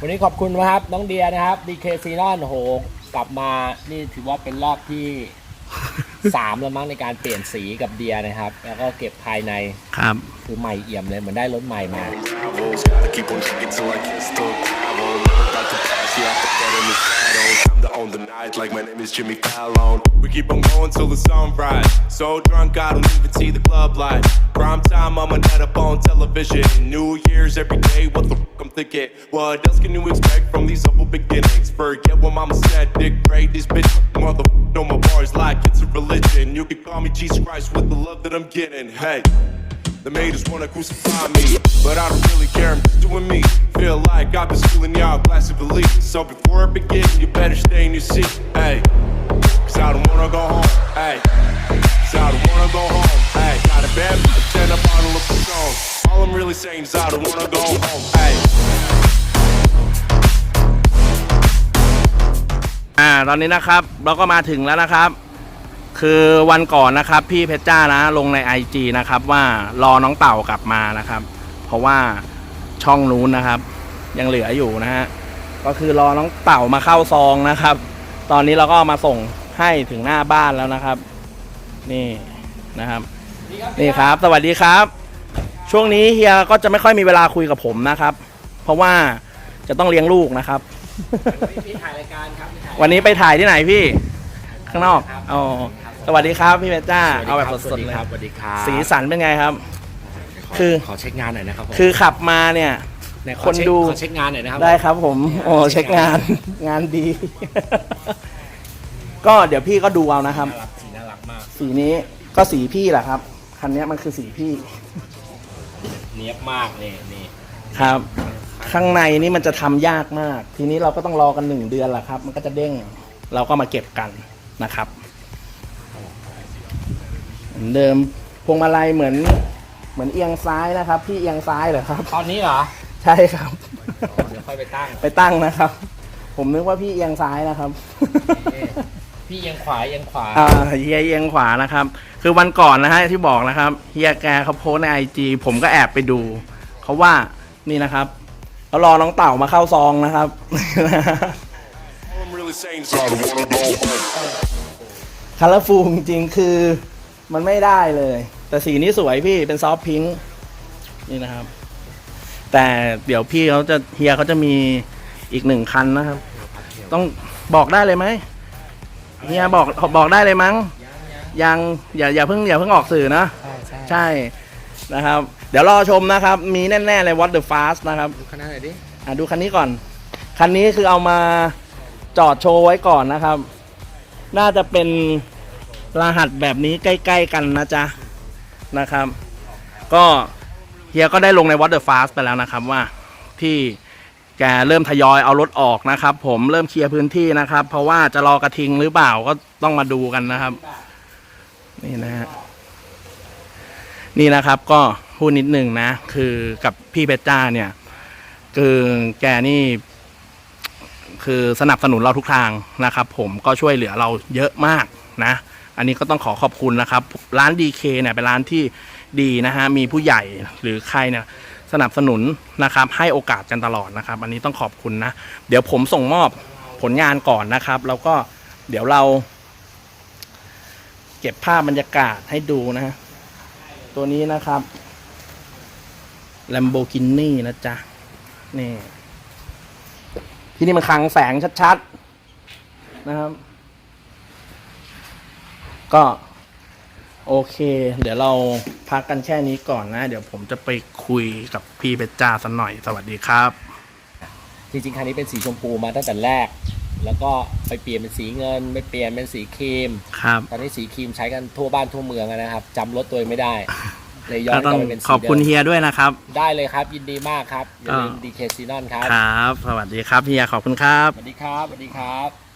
วันนี้ขอบคุณนะครับ น้องเดียนะครับดีเคซีนอนโหกลับมานี่ถือว่าเป็นรอบที่สามแล้วมั้งในการเปลี่ยนสีกับเดียนะครับ แล้วก็เก็บภายในครับ คือใหม่เอี่ยมเลยเหมือนได้รถใหม่มา Travels, gotta keep on drinking till I can't still travel. Never got to pass, yeah, I put that in the shadows. Night, like my name is Jimmy Fallon. We keep on going till the sunrise. So drunk, I don't even see the club light. Prime time, I'm a net up on television. New Year's every day, what the fuck I'm thinking? What else can you expect from these humble beginnings? Forget what mama said, Dick Ray, these bitches, mother know my bars like it's a religion. You can call me Jesus Christ with the love that I'm getting. Hey. The haters wanna crucify me, but I don't really care. I'm just doing me. Feel like I've been schooling y'all glass of elite. So before it begins, you better stay in your seat. Hey, cause I don't wanna go home. Hey, cause I don't wanna go home. Hey, got a bad bitch and a bottle of Patron. All I'm really saying is I don't wanna go home. Hey. อ่า ตอนนี้นะครับ เราก็มาถึงแล้วนะครับ คือวันก่อนนะครับ พี่เพชรจ้านะลงใน IG นะครับ ว่ารอน้องเต่ากลับมานะครับ เพราะว่าช่องนู้นนะครับ ยังเหลืออยู่นะฮะก็คือรอน้องเต่ามาเข้าซองนะครับ ตอนนี้เราก็มาส่งให้ถึงหน้าบ้านแล้วนะครับ นี่นะครับ นี่ครับ สวัสดีครับ ช่วงนี้เฮียก็จะไม่ค่อยมีเวลาคุยกับผมนะครับ เพราะว่าจะต้องเลี้ยงลูกนะครับพี่ถ่ายรายการครับพี่ถ่ายวันนี้ไปถ่ายที่ไหนพี่ ข้างนอกครับอ๋อ สวัสดีครับพี่เพชรจ้าสวัสดีเอาแบบครับสดๆเลยครับสวัสดีครับสีสันเป็นไงครับขคือขอเช็คงานหน่อยนะครับผมคือขับมาเนี่ยไหขอคนเช็ดูขอเช็คงานหน่อยนะครับได้ครับผมโอ้เช็คงานงานดี ก็เดี๋ยวพี่ก็ดูเอานะครับน่ารักสีน่ารักมาก สีนี้ก็สีพี่แหละครับคันนี้มันคือสีพี่ เนียบมากนี่นี่ครับ ข้างในนี่มันจะทำยากมาก ทีนี้เราก็ต้องรอกันหนึ่งเดือนแหละครับ มันก็จะเด้งเราก็มาเก็บกันนะครับ เหมือนเดิมพวงมาลัยเหมือนเหมือนเอียงซ้ายนะครับ พี่เอียงซ้ายเหรอครับ ตอนนี้เหรอใช่ครับ อ๋อเดี๋ยวค่อยไปตั้ง ไปตั้งนะครับ ผมนึกว่าพี่เอียงซ้ายนะครับนี่พี่เอียังขวาเอียังขวา อ่าเฮียเอียงขวานะครับ คือวันก่อนนะฮะที่บอกนะครับเฮียแกเขาโพสต์ในไอจีผมก็แอบไปดูเขาว่านี่นะครับเขารอน้องเต่ามาเข้าซองนะครับ All I'm really saying is I don't wanna go home. คาราฟูจริงๆคือ มันไม่ได้เลย แต่สีนี้สวยพี่เป็นซอฟต์พิงค์นี่นะครับ แต่เดี๋ยวพี่เขาจะเฮียเขาจะมีอีกหนึ่งคันนะครับ ต้องบอกได้เลยไหมเฮียบอกบอกได้เลยมั้ง ยังอย่าอย่าเพิ่งอย่าเพิ่งออกสื่อนะ ใช่ใช่ใช่นะครับ เดี๋ยวรอชมนะครับ มีแน่ๆเลย What the Fast นะครับ ดูขนาดไหนอยดิอะดูคันนี้ก่อน คันนี้คือเอามาจอดโชว์ไว้ก่อนนะครับ น่าจะเป็น รหัสแบบนี้ใกล้ ๆ กันนะจ๊ะนะครับ ก็เฮียก็ได้ลงใน What the Fast ไปแล้วนะครับว่าที่แกเริ่มทยอยเอารถออกนะครับ ผมเริ่มเคลียร์พื้นที่นะครับ เพราะว่าจะรอกระทิงหรือเปล่าก็ต้องมาดูกันนะครับ นี่นะฮะนี่นะครับก็พูดนิดหนึ่งนะ คือกับพี่เพชรจ้าเนี่ย คือแกนี่ คือสนับสนุนเราทุกทางนะครับ ผมก็ช่วยเหลือเราเยอะมากนะ อันนี้ก็ต้องขอขอบคุณนะครับ ร้าน DK เนี่ยเป็นร้านที่ดีนะฮะมีผู้ใหญ่หรือใครเนี่ยสนับสนุนนะครับให้โอกาสกันตลอดนะครับ อันนี้ต้องขอบคุณนะ เดี๋ยวผมส่งมอบผลงานก่อนนะครับ แล้วก็เดี๋ยวเรา เก็บภาพบรรยากาศให้ดูนะฮะตัวนี้นะครับ Lamborghini นะจ๊ะ นี่ ที่นี่มันคลังแสงชัด ๆ นะครับ ก็โอเค เดี๋ยวเราพักกันแค่นี้ก่อนนะ เดี๋ยวผมจะไปคุยกับพี่เบจจ้าสักหน่อยสวัสดีครับ จริงๆคันนี้เป็นสีชมพูมาตั้งแต่แรก แล้วก็ไปเปลี่ยนเป็นสีเงินไปเปลี่ยนเป็นสีครีม ครับ ตอนนี้สีครีมใช้กันทั่วบ้านทั่วเมืองอะนะครับจำรถตัวเองไม่ได้ เลยย้อก็นกต้อลังบไปเป็นสีขอบคุณเดิมเฮียด้วยนะครับ ได้เลยครับ ยินดีมากครับอย่าลืมอ่า ดีเคซีนอนครับครับ สวัสดีครับเฮียขอบคุณครับ สวัสดีครับสวัสดีครับ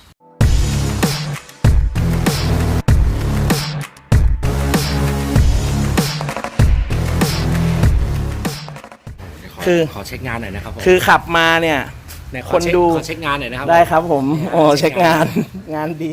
คือ ขอเช็คงานหน่อยนะครับผมคือขับมาเนี่ย ไหขอคนเช็ดู ขอเช็คงานหน่อยนะครับได้ครับผม โอ้เช็เช็คคงางานนงานดี